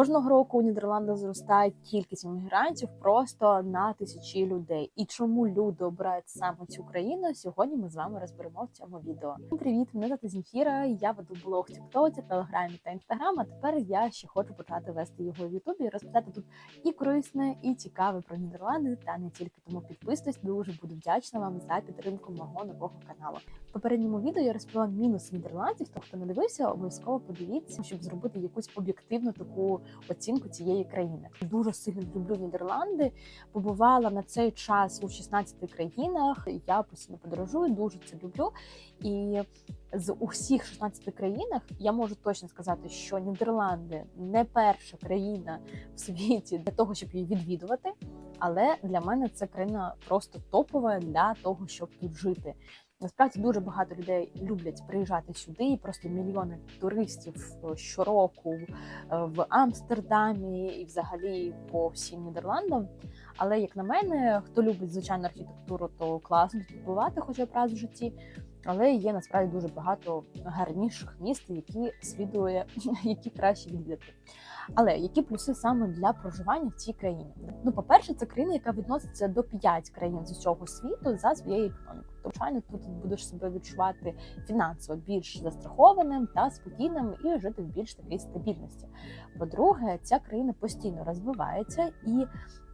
Кожного року у Нідерландах зростає кількість іммігрантів просто на тисячі людей. І чому люди обирають саме цю країну? Сьогодні ми з вами розберемо в цьому відео. Всім Привіт, мене звати Земфіра. Я веду блог в Тіктоці, Телеграмі та Інстаграм. А тепер я ще хочу почати вести його в Ютубі і розповідати тут і корисне, і цікаве про Нідерланди, та не тільки тому підписуйтесь. Дуже буду вдячна вам за підтримку мого нового каналу. В попередньому відео я розповіла мінуси Нідерландів. То хто не дивився, обов'язково подивіться, щоб зробити якусь об'єктивну таку оцінку цієї країни. Дуже сильно люблю Нідерланди. Побувала на цей час у 16 країнах. Я постійно подорожую, дуже це люблю. І з усіх 16 країнах я можу точно сказати, що Нідерланди не перша країна в світі для того, щоб її відвідувати. Але для мене це країна просто топова для того, щоб тут жити. Насправді дуже багато людей люблять приїжджати сюди. і Просто мільйони туристів е, щороку е, в Амстердамі і взагалі по всім Нідерландам. Але як на мене, хто любить звичайну архітектуру, то класно тут побувати хоча б раз в житті. Але є насправді дуже багато гарніших міст, які слідує, які краще відвідати. Але які плюси саме для проживання в цій країні? Ну, по-перше, це країна, яка відноситься до п'ять країн з усього світу за своєю економікою. Звичайно, тут будеш себе відчувати фінансово більш застрахованим та спокійним і жити в більш такій стабільності. По-друге, ця країна постійно розвивається і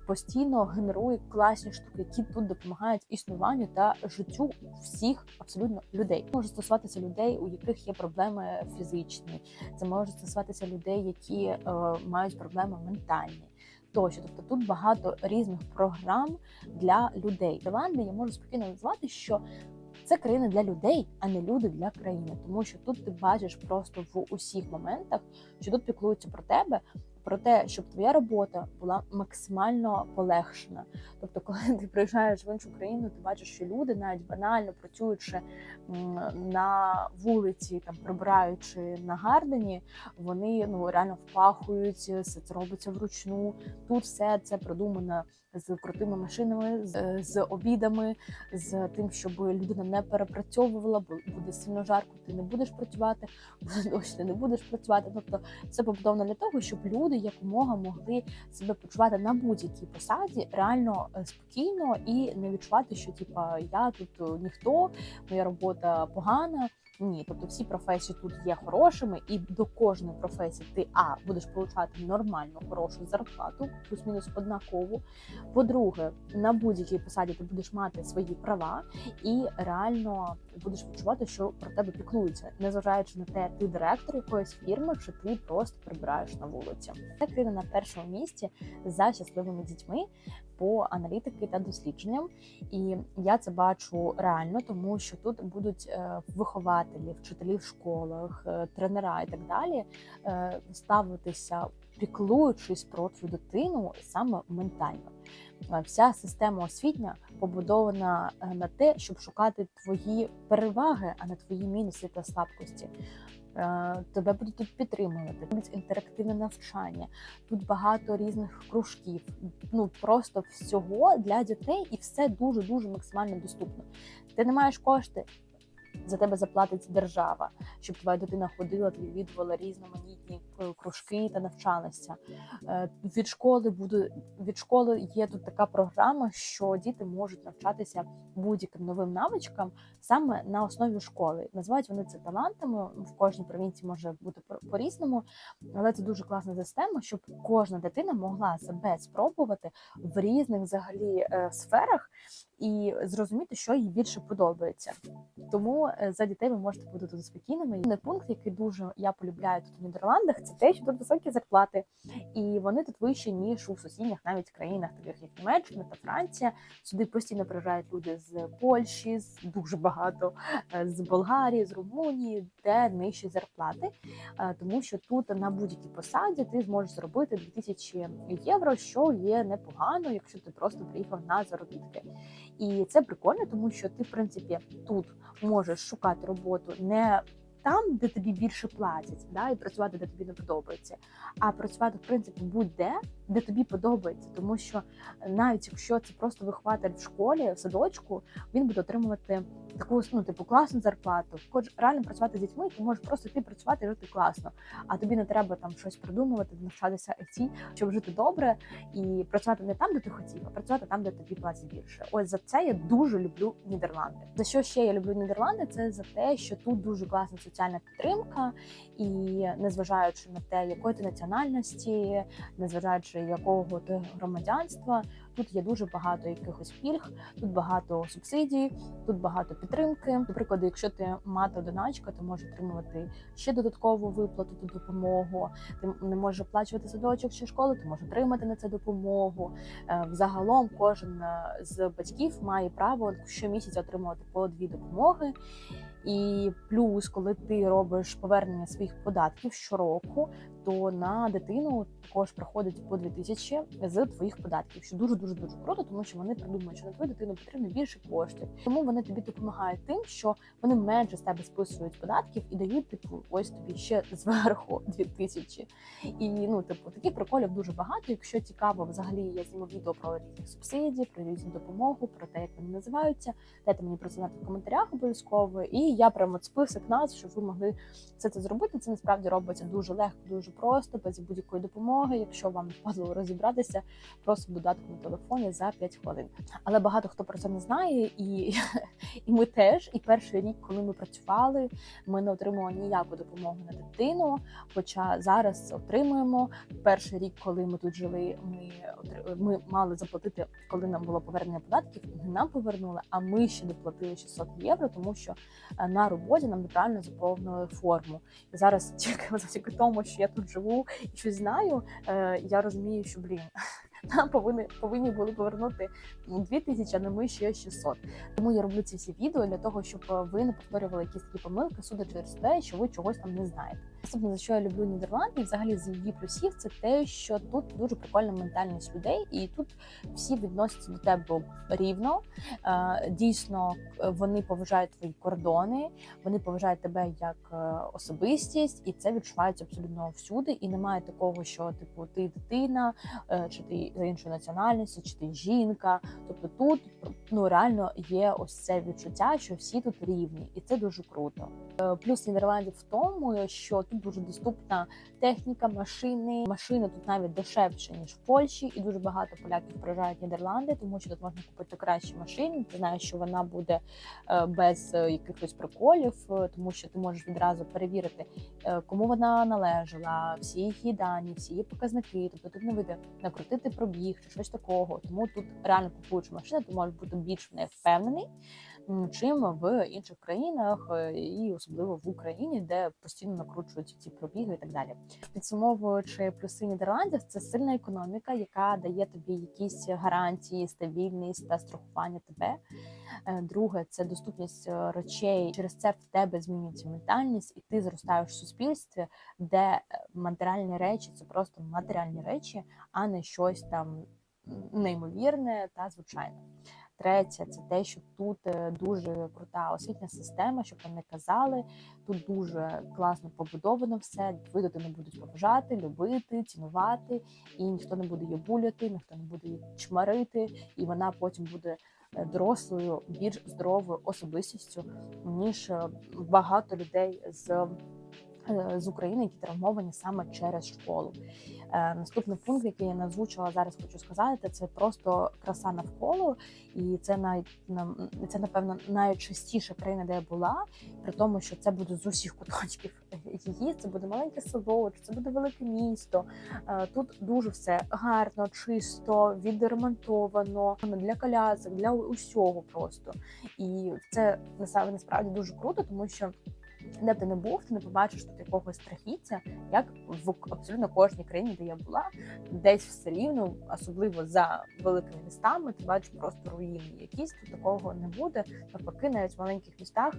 постійно генерує класні штуки, які тут допомагають існуванню та життю всіх абсолютно людей. Може стосуватися людей, у яких є проблеми фізичні, це може стосуватися людей, які е, мають проблеми ментальні. Тощо, тобто тут багато різних програм для людей. Ірландія я можу спокійно назвати, що це країна для людей, а не люди для країни, тому що тут ти бачиш просто в усіх моментах, що тут піклуються про тебе, про те, щоб твоя робота була максимально полегшена. Тобто, коли ти приїжджаєш в іншу країну, ти бачиш, що люди навіть банально працюючи на вулиці, там прибираючи на гардені, вони ну реально впахують, все це робиться вручну. Тут все це продумано з крутими машинами, з, з обідами, з тим, щоб людина не перепрацьовувала, бо буде сильно жарко, ти не будеш працювати, буде дощ, ти не будеш працювати. Тобто, це побудовано для того, щоб люди якомога могли себе почувати на будь-якій посаді реально е, спокійно і не відчувати, що типа я тут ніхто, моя робота погана. Ні, тобто всі професії тут є хорошими, і до кожної професії ти а будеш получати нормальну хорошу зарплату, плюс-мінус однакову. По-друге, на будь-якій посаді ти будеш мати свої права і реально будеш відчувати, що про тебе піклуються, незважаючи на те, ти директор якоїсь фірми, чи ти просто прибираєш на вулиці. Це країна на першому місці за щасливими дітьми по аналітики та дослідженням. І я це бачу реально, тому що тут будуть е, вихователі, вчителі в школах, е, тренера і так далі е, ставитися, піклуючись про твою дитину саме ментально. Вся система освітня побудована на те, щоб шукати твої переваги, а не твої мінуси та слабкості. Тебе будуть підтримувати, будуть інтерактивне навчання. Тут багато різних кружків. Ну просто всього для дітей, і все дуже дуже максимально доступно. Ти не маєш кошти. За тебе заплатить держава, щоб твоя дитина ходила, відвідувала різноманітні е, кружки та навчалася. Е, від школи буде від школи є тут така програма, що діти можуть навчатися будь-яким новим навичкам саме на основі школи. Називають вони це талантами. В кожній провінції може бути по різному, але це дуже класна система, щоб кожна дитина могла себе спробувати в різних взагалі е, сферах і зрозуміти, що їй більше подобається. Тому е, за дітей ви можете бути тут спокійними. Не пункт, який дуже я полюбляю тут у Нідерландах, це те, що тут високі зарплати, і вони тут вищі ніж у сусідніх навіть країнах, таких як Німеччина та Франція. Сюди постійно приїжджають люди з Польщі, з дуже багато е, з Болгарії, з Румунії, де нижчі зарплати, е, тому що тут на будь-якій посаді ти зможеш зробити 2000 євро, що є непогано, якщо ти просто приїхав на заробітки. І це прикольно, тому що ти, в принципі, тут можеш шукати роботу не там, де тобі більше платять, да, і працювати, де тобі не подобається, а працювати в принципі будь-де, де тобі подобається, тому що навіть якщо це просто вихователь в школі, в садочку, він буде отримувати таку ну, типу класну зарплату. Хоч реально працювати з дітьми, ти можеш просто ти працювати жити класно. А тобі не треба там щось придумувати, навчатися IT, щоб жити добре і працювати не там, де ти хотів, а працювати там, де тобі платять більше. Ось за це я дуже люблю Нідерланди. За що ще я люблю Нідерланди? Це за те, що тут дуже класна соціальна підтримка, і незважаючи на те, якої ти національності, незважаючи якого ти громадянства, тут є дуже багато якихось пільг, тут багато субсидій, тут багато підтримки. Наприклад, якщо ти мати одиначка, ти можеш отримувати ще додаткову виплату та допомогу. Ти не можеш оплачувати садочок чи школу, ти можеш отримати на це допомогу. Е, Взагалом, кожен е, з батьків має право щомісяця отримувати по дві допомоги. І плюс, коли ти робиш повернення своїх податків щороку, то на дитину також приходить по 2000 з твоїх податків, що дуже дуже дуже круто, тому що вони придумують, що на твою дитину потрібно більше коштів. Тому вони тобі допомагають тим, що вони менше з тебе списують податків і дають типу ось тобі ще зверху 2000. І ну, типу, таких приколів дуже багато. Якщо цікаво, взагалі я зніму відео про різні субсидії, про різну допомогу, про те, як вони називаються. Дайте мені про це знати в коментарях обов'язково. І я прямо список нас, щоб ви могли все це зробити. Це насправді робиться дуже легко, дуже просто, без будь-якої допомоги. Якщо вам впадло розібратися, просто додатку на телефоні за 5 хвилин. Але багато хто про це не знає, і, і ми теж. І перший рік, коли ми працювали, ми не отримували ніяку допомогу на дитину. Хоча зараз отримуємо перший рік, коли ми тут жили, ми ми мали заплатити, коли нам було повернення податків. Нам повернули, а ми ще доплатили 600 євро, тому що е, на роботі нам неправильно заповнили форму. І зараз тільки завдяки тому, що я тут живу і щось знаю, е, я розумію, що блін. Нам повинні повинні були повернути 2000, а не ми ще 600. Тому я роблю ці всі відео для того, щоб ви не повторювали якісь такі помилки, судячи через те, що ви чогось там не знаєте. Наступне, за що я люблю Нідерланди, і взагалі з її плюсів, це те, що тут дуже прикольна ментальність людей, і тут всі відносяться до тебе рівно. Е, Дійсно, вони поважають твої кордони, вони поважають тебе як е, особистість, і це відчувається абсолютно всюди. І немає такого, що типу ти дитина, е, чи ти за іншої національності, чи ти жінка. Тобто тут ну реально є ось це відчуття, що всі тут рівні, і це дуже круто. Е, Плюс Нідерландів в тому, що тут дуже доступна техніка, машини. Машини тут навіть дешевше ніж в Польщі, і дуже багато поляків приїжджають в Нідерланди, тому що тут можна купити кращі машини. Ти знаєш, що вона буде е, без е, якихось приколів, е, тому що ти можеш відразу перевірити, кому вона належала, всі її дані, всі її показники. Тобто тут не вийде накрутити пробіг чи щось такого. Тому тут реально купуючи машину, ти можеш бути більш в неї впевнений. Чим в інших країнах, е, і особливо в Україні, де постійно накручують ці пробіги і так далі. Підсумовуючи плюси Нідерландів, це сильна економіка, яка дає тобі якісь гарантії, стабільність та страхування тебе. Е, Друге, це доступність е, речей. Через це в тебе змінюється ментальність, і ти зростаєш в суспільстві, де матеріальні речі це просто матеріальні речі, а не щось там неймовірне та звичайне. Третє, це те, що тут е, дуже крута освітня система, щоб вони казали. Тут дуже класно побудовано все. Твою дитину будуть поважати, любити, цінувати, і ніхто не буде її буляти, ніхто не буде її чмарити, і вона потім буде е, дорослою, більш здоровою особистістю, ніж е, багато людей з. Е, З України, які травмовані саме через школу. Е, наступний пункт, який я не озвучила зараз, хочу сказати, це просто краса навколо, і це на- це напевно найчастіша країна, де я була, при тому, що це буде з усіх куточків її. Це буде маленьке село, це буде велике місто. Е, Тут дуже все гарно, чисто, відремонтовано для колясок, для усього просто. І це насправді дуже круто, тому що. Де б ти не був, ти не побачиш тут якогось страхіття, як в абсолютно кожній країні, де я була, десь все рівно, особливо за великими містами, ти бачиш просто руїни. Якісь тут такого не буде. Навпаки, навіть в маленьких містах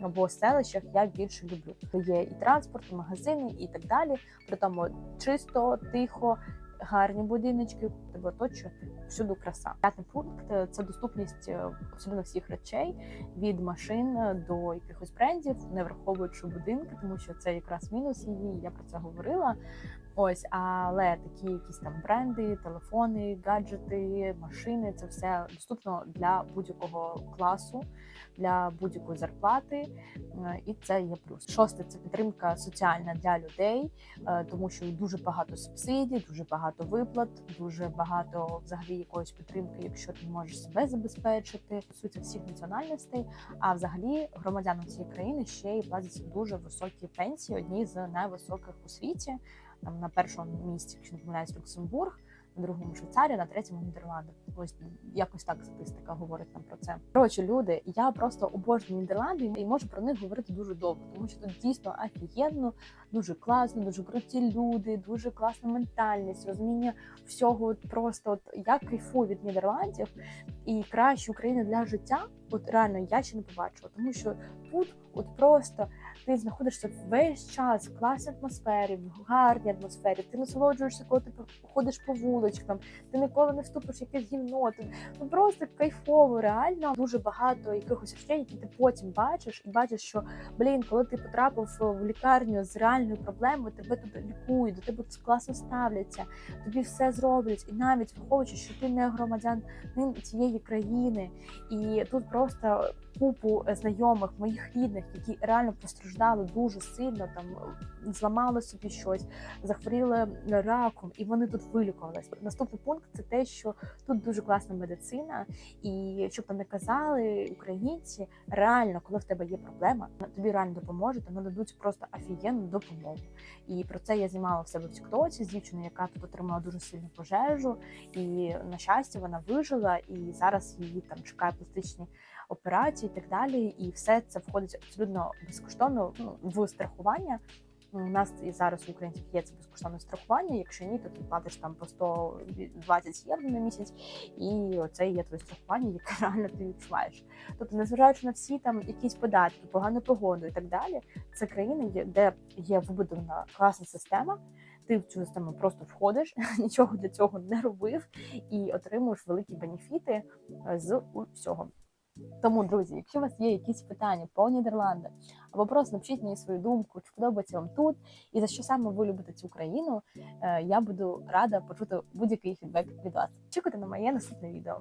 або селищах я більше люблю. То Є і транспорт, і магазини, і так далі. При тому чисто, тихо, гарні будиночки, тебе оточує всюди краса. П'ятий пункт це доступність е, абсолютно всіх речей від машин до якихось брендів, не враховуючи будинки, тому що це якраз мінус її. Я про це говорила. Ось, але такі якісь там бренди, телефони, гаджети, машини це все доступно для будь-якого класу, для будь-якої зарплати, е, і це є плюс. Шосте це підтримка соціальна для людей, е, тому що дуже багато субсидій, дуже багато виплат, дуже багато взагалі якоїсь підтримки, якщо ти можеш себе забезпечити. суті всіх національностей. А взагалі громадянам цієї країни ще й платяться дуже високі пенсії, одні з найвисоких у світі. Там на першому місці, якщо не помиляюсь, Люксембург, на другому Швейцарія, на третьому Нідерланди. Ось якось так статистика говорить нам про це. Коротше, люди, я просто обожнюю Нідерланди і можу про них говорити дуже довго, тому що тут дійсно офігенно, дуже класно, дуже круті люди, дуже класна ментальність, розуміння всього. Просто от я кайфую від Нідерландів і кращу Україну для життя. От реально я ще не побачила, тому що тут от просто ти знаходишся весь час в класній атмосфері, в гарній атмосфері. Ти насолоджуєшся, коли ти ходиш по вуличкам, ти ніколи не вступиш в якесь гімно. Ну просто кайфово, реально дуже багато якихось речей, які ти потім бачиш, і бачиш, що блін, коли ти потрапив в лікарню з реальною проблемою, тебе тут лікують, до тебе класно ставляться, тобі все зроблять, і навіть враховуючи, що ти не громадянин цієї країни, і тут просто купу знайомих моїх рідних, які реально постраждали дуже сильно, там зламали собі щось, захворіли раком, і вони тут вилікувалися. Наступний пункт це те, що тут дуже класна медицина, і щоб там не казали українці, реально, коли в тебе є проблема, тобі реально допоможуть, та нададуть просто офігенну допомогу. І про це я знімала в себе в Тіктоці з дівчиною, яка тут отримала дуже сильну пожежу, і на щастя вона вижила, і зараз її там чекає пластичні операції і так далі. І все це входить абсолютно безкоштовно ну, в страхування. У нас і зараз у українців є це безкоштовне страхування. Якщо ні, то ти платиш там по 120 євро на місяць, і це є твоє страхування, яке реально ти відчуваєш. Тобто, незважаючи на всі там якісь податки, погану погоду і так далі, це країна, де є вибудована класна система. Ти в цю систему просто входиш, нічого для цього не робив, і отримуєш великі бенефіти з усього. Тому, друзі, якщо у вас є якісь питання по Нідерландах, або просто напишіть мені свою думку, чи подобається вам тут, і за що саме ви любите цю країну, я буду рада почути будь-який фідбек від вас. Чекайте на моє наступне відео.